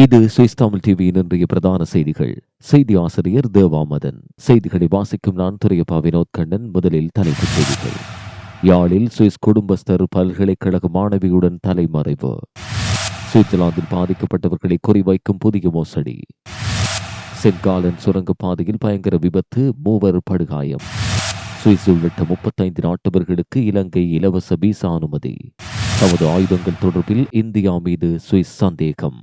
இது சுவிஸ் தமிழ் டிவியின் இன்றைய பிரதான செய்திகள். செய்தி ஆசிரியர் தேவாமதன். செய்திகளை வாசிக்கும் நான் துறையப்பா வினோத் கண்ணன். முதலில் தலைப்புச் செய்திகள். யாழில் சுவிஸ் குடும்பஸ்தர் பல்கலைக்கழக மாணவியுடன் தலைமறைவு. சுவிட்சர்லாந்தில் பாதிக்கப்பட்டவர்களை குறிவைக்கும் புதிய மோசடி. சென்காலன் சுரங்கப்பாதையில் பயங்கர விபத்து மூவர் படுகாயம். சுவிஸ் உள்ளிட்ட முப்பத்தைந்து நாட்டவர்களுக்கு இலங்கை இலவச விசா அனுமதி. தமது ஆயுதங்கள் தொடர்பில் இந்தியா மீது சுவிஸ் சந்தேகம்.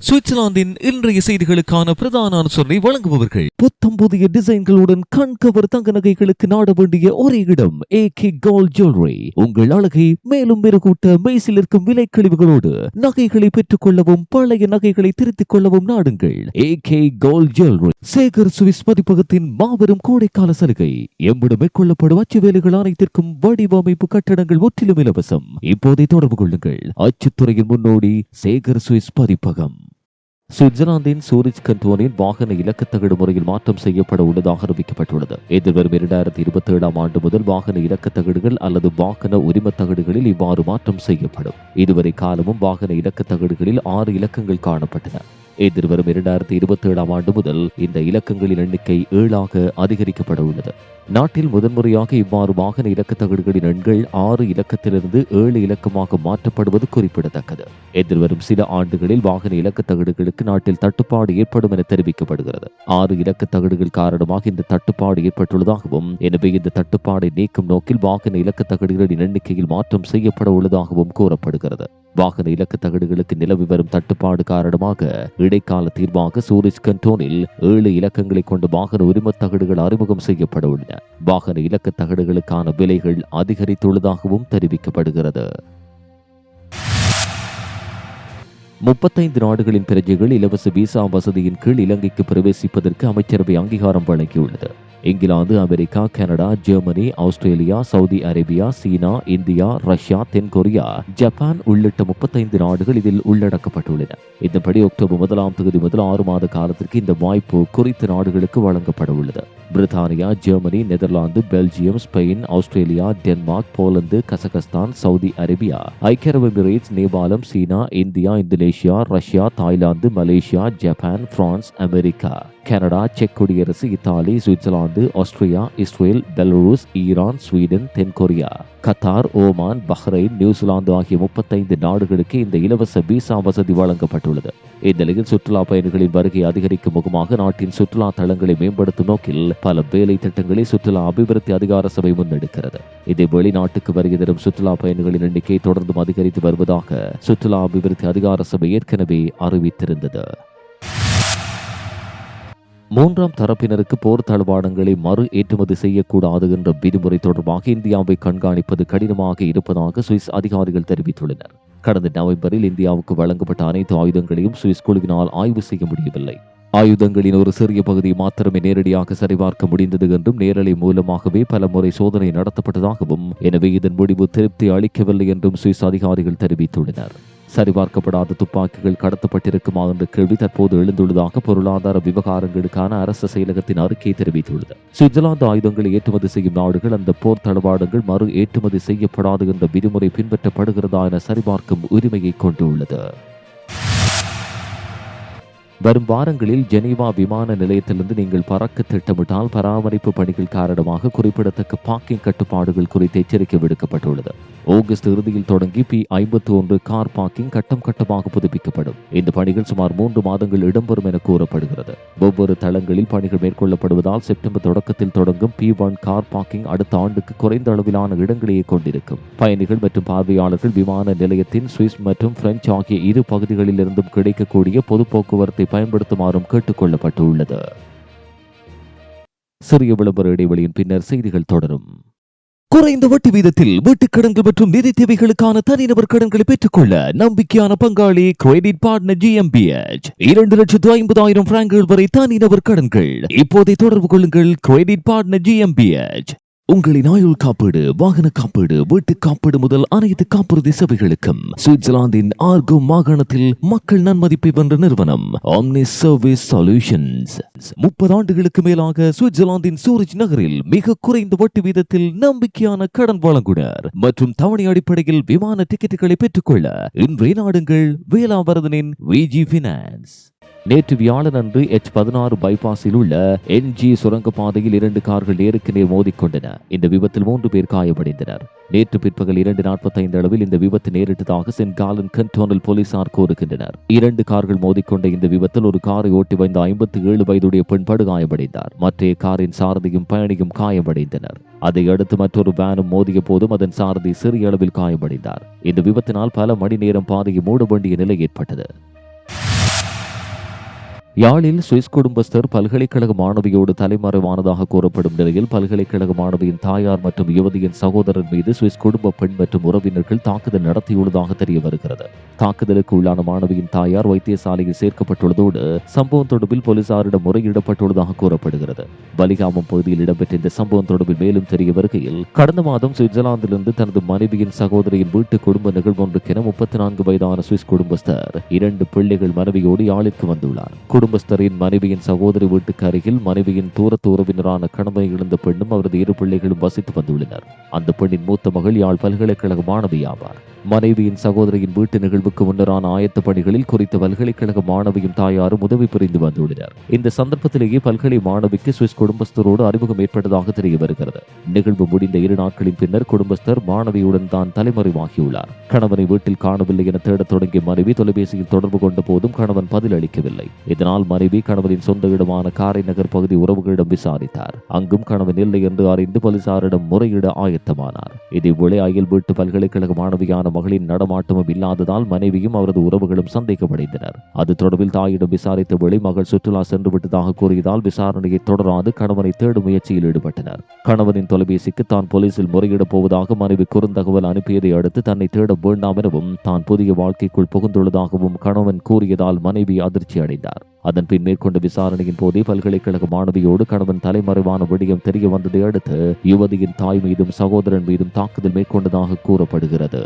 சுவிட்சர்லாந்தின் இன்றைய செய்திகளுக்கான பிரதான அனுசரணை வழங்குபவர்கள். புத்தம் புதிய டிசைன்களுடன் கண்கவர் தங்க நகைகளுக்கு நாட வேண்டிய ஒரே இடம் ஏ கே கோல்ட் ஜுவல்லரி உங்கள் அழகை மேலும் மெருகூட்ட மெய்சில் இருக்கும் விலை கழிவுகளோடு நகைகளை பெற்றுக் கொள்ளவும் பழைய நகைகளை திருத்திக் கொள்ளவும் நாடுங்கள். A K gold jewellery Sekar Swiss பதிப்பகத்தின் மாபெரும் கோடைக்கால சலுகை. எம்மிடம் மேற்கொள்ளப்படும் அச்சு வேலைகள் அனைத்திற்கும் வடிவமைப்பு கட்டடங்கள் முற்றிலும் இலவசம். இப்போதை தொடர்பு கொள்ளுங்கள். அச்சுத்துறையின் முன்னோடி சேகர் சுவிஸ் பதிப்பகம் சுவிட்சர்லாந்தின் சூரிச் கண்டோனில் வாகன இலக்கத்தகடு முறையில் மாற்றம் செய்யப்பட உள்ளதாக அறிவிக்கப்பட்டுள்ளது. எதிர்வரும் இரண்டாயிரத்தி இருபத்தி ஏழாம் ஆண்டு முதல் வாகன இலக்கத்தகடுகள் அல்லது வாகன உரிமத்தகடுகளில் இவ்வாறு மாற்றம் செய்யப்படும். இதுவரை காலமும் வாகன இலக்கத்தகடுகளில் ஆறு இலக்கங்கள் காணப்பட்டன. எதிர்வரும் இரண்டாயிரத்தி இருபத்தி ஏழாம் ஆண்டு முதல் இந்த இலக்கங்களின் எண்ணிக்கை ஏழாக அதிகரிக்கப்பட உள்ளது. நாட்டில் முதன்முறையாக இவ்வாறு வாகன இலக்கத்தகடுகளின் எண்கள் ஆறு இலக்கத்திலிருந்து ஏழு இலக்கமாக மாற்றப்படுவது குறிப்பிடத்தக்கது. எதிர்வரும் சில ஆண்டுகளில் வாகன இலக்கத்தகடுகளுக்கு நாட்டில் தட்டுப்பாடு ஏற்படும் என தெரிவிக்கப்படுகிறது. ஆறு இலக்கத்தகடுகள் காரணமாக இந்த தட்டுப்பாடு ஏற்பட்டுள்ளதாகவும் எனவே இந்த தட்டுப்பாடை நீக்கும் நோக்கில் வாகன இலக்கத்தகடுகளின் எண்ணிக்கையில் மாற்றம் செய்யப்பட உள்ளதாகவும் கூறப்படுகிறது. வாகன இலக்கத்தகடுகளுக்கு நிலவி வரும் தட்டுப்பாடு காரணமாக இடைக்கால தீர்வாக சூரிஜ் கண்டோனில் ஏழு இலக்கங்களை கொண்டு வாகன உரிமத் தகடுகள் அறிமுகம் செய்யப்பட உள்ளன. வாகன இலக்க தகடுகளுக்கான விலைகள் அதிகரித்துள்ளதாகவும் தெரிவிக்கப்படுகிறது. முப்பத்தைந்து நாடுகளின் பிரஜைகள் இலவச விசா வசதியின் கீழ் இலங்கைக்கு பிரவேசிப்பதற்கு அமைச்சரவை அங்கீகாரம் வழங்கியுள்ளது. England America Canada Germany Australia Saudi Arabia China India Russia தென்கொரியா ஜப்பான் உள்ளிட்ட முப்பத்தைந்து நாடுகள் இதில் உள்ளடக்கப்பட்டுள்ளன. இதன்படி அக்டோபர் முதலாம் தேதி முதல் ஆறு மாத காலத்திற்கு இந்த வாய்ப்பு குறித்த நாடுகளுக்கு வழங்கப்பட உள்ளது. பிரித்தானியா Germany Netherlands Belgium Spain Australia Denmark Poland Kazakhstan Saudi Arabia ஐக்கிய அரபு எமிரேட்ஸ் நேபாளம் China India Indonesia Russia Thailand Malaysia Japan France America. Canada check குடியரசு Italy Switzerland Austria Israel Belarus Iran Sweden தென்கொரியா கத்தார் ஓமான் பஹ்ரைன் நியூசிலாந்து ஆகிய முப்பத்தைந்து நாடுகளுக்கு இந்த இலவச விசா வசதி வழங்கப்பட்டுள்ளது. இந்நிலையில் சுற்றுலா பயணிகளின் வருகை அதிகரிக்கும் முகமாக நாட்டின் சுற்றுலா தளங்களை மேம்படுத்தும் நோக்கில் பல வேலை திட்டங்களை சுற்றுலா அபிவிருத்தி அதிகார சபை முன்னெடுக்கிறது. இதை வெளிநாட்டுக்கு வருகை தரும் சுற்றுலா பயணிகளின் எண்ணிக்கை தொடர்ந்தும் அதிகரித்து வருவதாக சுற்றுலா அபிவிருத்தி அதிகார சபை ஏற்கனவே அறிவித்திருந்தது. மூன்றாம் தரப்பினருக்கு போர் தளவாடங்களை மறு ஏற்றுமதி செய்யக்கூடாது என்ற விதிமுறை தொடர்பாக இந்தியாவை கண்காணிப்பது கடினமாக இருப்பதாக சுவிஸ் அதிகாரிகள் தெரிவித்துள்ளனர். கடந்த நவம்பரில் இந்தியாவுக்கு வழங்கப்பட்ட அனைத்து ஆயுதங்களையும் சுவிஸ் குழுவினால் ஆய்வு செய்ய முடியவில்லை. ஆயுதங்களின் ஒரு சிறிய பகுதியை மாத்திரமே நேரடியாக சரிபார்க்க முடிந்தது என்றும் நேரலை மூலமாகவே பல முறை சோதனை நடத்தப்பட்டதாகவும் எனவே இதன் முடிவு திருப்தி அளிக்கவில்லை என்றும் சுவிஸ் அதிகாரிகள் தெரிவித்துள்ளனர். சரிபார்க்கப்படாத துப்பாக்கிகள் கடத்தப்பட்டிருக்குமா என்ற கேள்வி தற்போது எழுந்துள்ளதாக பொருளாதார விவகாரங்களுக்கான அரச செயலகத்தின் அறிக்கை தெரிவித்துள்ளது. சுவிட்சர்லாந்து ஆயுதங்களை ஏற்றுமதி செய்யும் நாடுகள் அந்த போர் தளவாடங்கள் மறு ஏற்றுமதி செய்யப்படாது என்ற விதிமுறை பின்பற்றப்படுகிறதா என சரிபார்க்கும் உரிமையை கொண்டுள்ளது. வரும் வாரங்களில் ஜெனீவா விமான நிலையத்திலிருந்து நீங்கள் பறக்க திட்டமிட்டால் பராமரிப்பு பணிகள் காரணமாக குறிப்பிடத்தக்க பார்க்கிங் கட்டுப்பாடுகள் குறித்து எச்சரிக்கை விடுக்கப்பட்டுள்ளது. ஆகஸ்ட் இறுதியில் தொடங்கி பி ஐம்பத்தி ஒன்று கார் பார்க்கிங் கட்டம் கட்டமாக புதுப்பிக்கப்படும். இந்த பணிகள் சுமார் மூன்று மாதங்கள் இடம்பெறும் என கூறப்படுகிறது. ஒவ்வொரு தளங்களில் பணிகள் மேற்கொள்ளப்படுவதால் செப்டம்பர் தொடக்கத்தில் தொடங்கும் பி ஒன் கார் பார்க்கிங் அடுத்த ஆண்டுக்கு குறைந்த அளவிலான இடங்களையே கொண்டிருக்கும். பயணிகள் மற்றும் பார்வையாளர்கள் விமான நிலையத்தின் சுவிஸ் மற்றும் பிரெஞ்சு ஆகிய இரு பகுதிகளில் இருந்தும் கிடைக்கக்கூடிய பொது போக்குவரத்தை பயன்படுத்துமாறும் கேட்டுக் கொள்ளப்பட்டுள்ளது சிறிய விளம்பர இடைவெளியின் பின்னர் செய்திகள் தொடரும். குறைந்த வட்டி வீதத்தில் வீட்டுக் கடன்கள் மற்றும் நிதி தேவைகளுக்கான தனிநபர் கடன்களை பெற்றுக்கொள்ள நம்பிக்கையான பங்காளி கிரெடிட் பார்ட்னர் ஜிஎம்பிஎச் இரண்டு லட்சத்து ஐம்பதாயிரம் பிராங்குகள் வரை தனிநபர் கடன்கள். இப்போதை தொடர்பு கொள்ளுங்கள் கிரெடிட் பார்ட்னர் ஜிஎம்பிஎச் உங்களின் ஆயுள் காப்பீடு வாகன காப்பீடு வீட்டு காப்பீடு முதல் அனைத்து காப்புறுதி சேவைகளுக்கும் சுவிட்சர்லாந்தின் ஆர்கோ மாகாணத்தில் மக்கள் நன்மதிப்பை வென்ற நிறுவனம் ஆம்னி சர்வீஸ் சொல்யூஷன்ஸ் முப்பது ஆண்டுகளுக்கு மேலாக சுவிட்சர்லாந்தின் சூரஜ் நகரில் மிக குறைந்த வட்டி வீதத்தில் நம்பிக்கையான கடன் வழங்குனர் மற்றும் தவணை அடிப்படையில் விமான டிக்கெட்டுகளை பெற்றுக்கொள்ள இன்றைய நாடுங்கள் வேளாவரதனின் விஜி பினான்ஸ் நேற்று வியாழனன்று எச் பதினாறு பைபாஸில் உள்ள என்ஜி சுரங்கப்பாதையில் இரண்டு கார்கள் நேருக்கு நேர் மோதிக்கொண்டன. இந்த விபத்தில் மூன்று பேர் காயமடைந்தனர். நேற்று பிற்பகல் இரண்டு நாற்பத்தைந்து அளவில் இந்த விபத்து நேரிட்டதாக சென்காலன் கண்டோனல் போலீசார் கூறுகின்றனர். இரண்டு கார்கள் மோதிக்கொண்ட இந்த விபத்தில் ஒரு காரை ஓட்டி வந்த ஐம்பத்தி ஏழு வயதுடைய பெண் படுகாயமடைந்தார் மற்ற காரின் சாரதியும் பயணியும் காயமடைந்தனர். அதையடுத்து மற்றொரு வேனும் மோதிய போதும் அதன் சாரதி சிறிய அளவில் காயமடைந்தார். இந்த விபத்தினால் பல மணி நேரம் பாதையை மூட வேண்டிய நிலை ஏற்பட்டது. யாழில் சுவிஸ் குடும்பஸ்தர் பல்கலைக்கழக மாணவியோடு தலைமறைவானதாக கூறப்படும் நிலையில் பல்கலைக்கழக மாணவியின் தாயார் மற்றும் யுவதியின் சகோதரர் மீது சுவிஸ் குடும்ப பெண் மற்றும் உறவினர்கள் தாக்குதல் நடத்தியுள்ளதாக தெரிய வருகிறது. தாக்குதலுக்கு உள்ளான மாணவியின் தாயார் வைத்தியசாலையில் சேர்க்கப்பட்டுள்ளதோடு சம்பவம் தொடர்பில் போலீசாரிடம் முறையிடப்பட்டுள்ளதாக கூறப்படுகிறது. பலிகாமம் பகுதியில் இடம்பெற்ற இந்த சம்பவம் தொடர்பில் மேலும் தெரிய வருகையில் கடந்த மாதம் சுவிட்சர்லாந்திலிருந்து தனது மனைவியின் சகோதரியின் வீட்டு குடும்ப நிகழ்வு ஒன்றுக்கென முப்பத்தி நான்கு வயதான சுவிஸ் குடும்பஸ்தர் இரண்டு பிள்ளைகள் மனைவியோடு யாழிற்கு வந்துள்ளார். குடும்பஸ்தரின் மனைவியின் சகோதரி வீட்டுக்கு அருகில் மனைவியின் தூரத்து உறவினரான கணவனை இழந்த பெண்ணும் அவரது இரு பிள்ளைகளும் வசித்து வந்துள்ளனர். அந்த பெண்ணின் மூத்த மகள் யாழ் பல்கலைக்கழக மாணவி ஆவார். மனைவியின் சகோதரியின் வீட்டு நிகழ்வுக்கு முன்னரான ஆயத்த பணிகளில் குறித்த பல்கலைக்கழக மாணவியும் தாயாரும் உதவி புரிந்து வந்துள்ளனர். இந்த சந்தர்ப்பத்திலேயே பல்கலை மாணவிக்கு சுவிஸ் குடும்பஸ்தரோடு அறிமுகம் ஏற்பட்டதாக தெரிய வருகிறது. நிகழ்வு முடிந்த இரு நாட்களின் பின்னர் குடும்பஸ்தர் மாணவியுடன் தான் தலைமறைவாகியுள்ளார். கணவனை வீட்டில் காணவில்லை என தேடத் தொடங்கிய மனைவி தொலைபேசியில் தொடர்பு கொண்ட போதும் கணவன் பதில் அளிக்கவில்லை. இதனால் மனைவி கணவனின் சொந்த இடமான காரை நகர் பகுதி உறவுகளிடம் விசாரித்தார். அங்கும் கணவன் இல்லை என்று அறிந்து போலீசாரிடம் முறையிட ஆயத்தமானார். இதேவேளை அயல் வீட்டு பல்கலைக்கழக மாணவியான மகளின் நடமாட்டமும் இல்லாததால் மனைவியும் அவரது உறவுகளும் சந்தேகமடைந்தனர். அது தொடர்பில் தாயிடம் விசாரித்த வேளை மகள் சுற்றுலா சென்று விட்டதாக கூறியதால் விசாரணையை தொடராது கணவனை தேடும் முயற்சியில் ஈடுபட்டனர். கணவனின் தொலைபேசிக்கு தான் போலீசில் முறையிடப் போவதாக மனைவி குறுந்தகவல் அனுப்பியதை அடுத்து தன்னை தேட வேண்டாம் எனவும் தான் புதிய வாழ்க்கைக்குள் புகுந்துள்ளதாகவும் கணவன் கூறியதால் மனைவி அதிர்ச்சி அடைந்தார் அதன் பின் மேற்கொண்ட விசாரணையின் போதே பல்கலைக்கழக மாணவியோடு கணவன் தலைமறைவான விடயம் தெரிய வந்ததை அடுத்து யுவதியின் தாய் மீதும் சகோதரன் மீதும் தாக்குதல் மேற்கொண்டதாக கூறப்படுகிறது.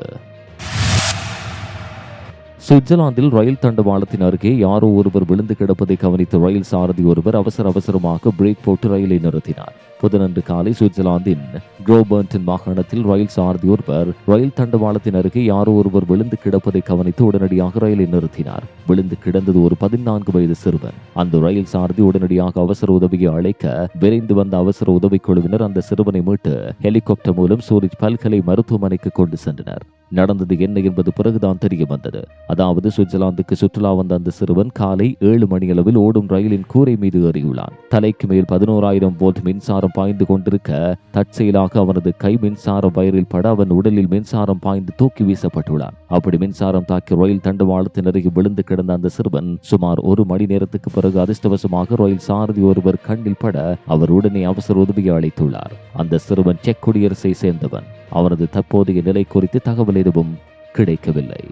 சுவிட்சர்லாந்தில் ரயில் தண்டவாளத்தின் அருகே யாரோ ஒருவர் விழுந்து கிடப்பதை கவனித்த ரயில் சாரதி ஒருவர் அவசர அவசரமாக பிரேக் போட்டு ரயிலை நிறுத்தினார். புதனன்று காலை சுவிட்சர்லாந்தின் குரோபர்டன் மாகாணத்தில் ரயில் சாரதி ஒருவர் ரயில் தண்டவாளத்தின் அருகே யாரோ ஒருவர் விழுந்து கிடப்பதை கவனித்து உடனடியாக ரயிலை நிறுத்தினார். விழுந்து கிடந்தது ஒரு பதினான்கு வயது சிறுவன். அந்த ரயில் சாரதி உடனடியாக அவசர உதவியை அழைக்க விரைந்து வந்த அவசர உதவி குழுவினர் அந்த சிறுவனை மீட்டு ஹெலிகாப்டர் மூலம் சூரிஜ் பல்கலை மருத்துவமனைக்கு கொண்டு சென்றனர். நடந்தது என்ன என்பது பிறகுதான் தெரிய வந்தது. அதாவது சுவிட்சர்லாந்துக்கு சுற்றுலா வந்த அந்த சிறுவன் காலை ஏழு மணியளவில் ஓடும் ரயிலின் கூரை மீது ஏறியுள்ளான். தலைக்கு மேல் பதினோராயிரம் வோல்ட் மின்சாரம் பாய்ந்து கொண்டிருக்க தற்செயலாக அவனது கை மின்சார வயரில் பட அவன் உடலில் மின்சாரம் பாய்ந்து தூக்கி வீசப்பட்டுள்ளான். அப்படி மின்சாரம் தாக்கி ரயில் தண்டவாளத்தின் அருகே விழுந்து கிடந்த அந்த சிறுவன் சுமார் ஒரு மணி நேரத்துக்கு பிறகு அதிர்ஷ்டவசமாக ரயில் சாரதி ஒருவர் கண்ணில் பட அவர் உடனே அவசர உதவியை அளித்துள்ளார் அந்த சிறுவன் செக் குடியரசை சேர்ந்தவன். அவனது தற்போதைய நிலை குறித்து தகவல் எதுவும் கிடைக்கவில்லை.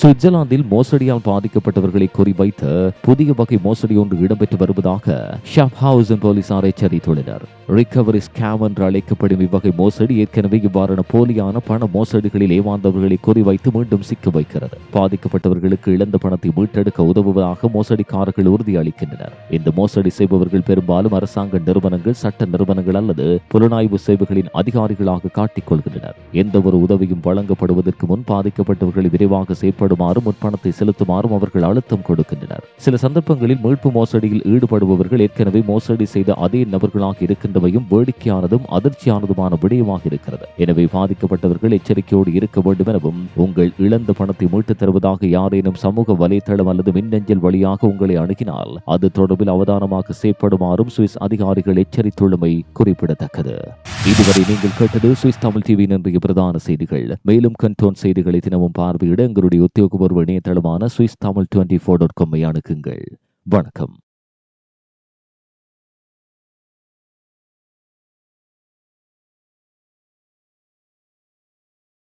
சுவிட்சர்லாந்தில் மோசடியால் பாதிக்கப்பட்டவர்களை குறிவைத்து புதிய வகை மோசடி ஒன்று இடம்பெற்று வருவதாக ஷாப்ஹவுசன் போலீசார் எச்சரித்துள்ளனர் ரிகவரி ஸ்கேம் என்று அழைக்கப்படும் இவ்வகை மோசடி ஏற்கனவே இவ்வாறான போலியான பண மோசடிகளில் ஏமாந்தவர்களை குறிவைத்து மீண்டும் சிக்க வைக்கிறது. பாதிக்கப்பட்டவர்களுக்கு இழந்த பணத்தை மீட்டெடுக்க உதவுவதாக மோசடிக்காரர்கள் உறுதியளிக்கின்றனர். இந்த மோசடி செய்பவர்கள் பெரும்பாலும் அரசாங்க நிறுவனங்கள் சட்ட நிறுவனங்கள் அல்லது புலனாய்வு சேவைகளின் அதிகாரிகளாக காட்டிக் கொள்கின்றனர். எந்த ஒரு உதவியும் வழங்கப்படுவதற்கு முன் பாதிக்கப்பட்டவர்களை விரைவாக செயற்பட செயல்படுமாறும் முற்பணத்தை செலுத்துமாறும் அவர்கள் அழுத்தம் கொடுக்கின்றனர். சில சந்தர்ப்பங்களில் மீட்பு மோசடியில் ஈடுபடுபவர்கள் ஏற்கனவே மோசடி செய்த அதே நபர்களாக இருக்கின்றவையும் வேடிக்கையானதும் அதிர்ச்சியானதுமான விடயமாக இருக்கிறது. எனவே பாதிக்கப்பட்டவர்கள் எச்சரிக்கையோடு இருக்க வேண்டும் எனவும் உங்கள் இழந்த பணத்தை மீட்டுத் தருவதாக யாரேனும் சமூக வலைதளம் அல்லது மின்னஞ்சல் வழியாக உங்களை அணுகினால் அது தொடர்பில் அவதானமாக செயற்படுமாறும் சுவிஸ் அதிகாரிகள் எச்சரித்துள்ளமை குறிப்பிடத்தக்கது. இதுவரை நீங்கள் கேட்டது சுவிஸ் தமிழ் டிவியின் இன்றைய பிரதான செய்திகள். மேலும் கண்டோன் செய்திகளை தினமும் பார்வையிட எங்களுடைய உத்தியோகபூர்வ இணையதளமான Swiss Tamil twenty four dot காமை அணுகுங்கள். வணக்கம்.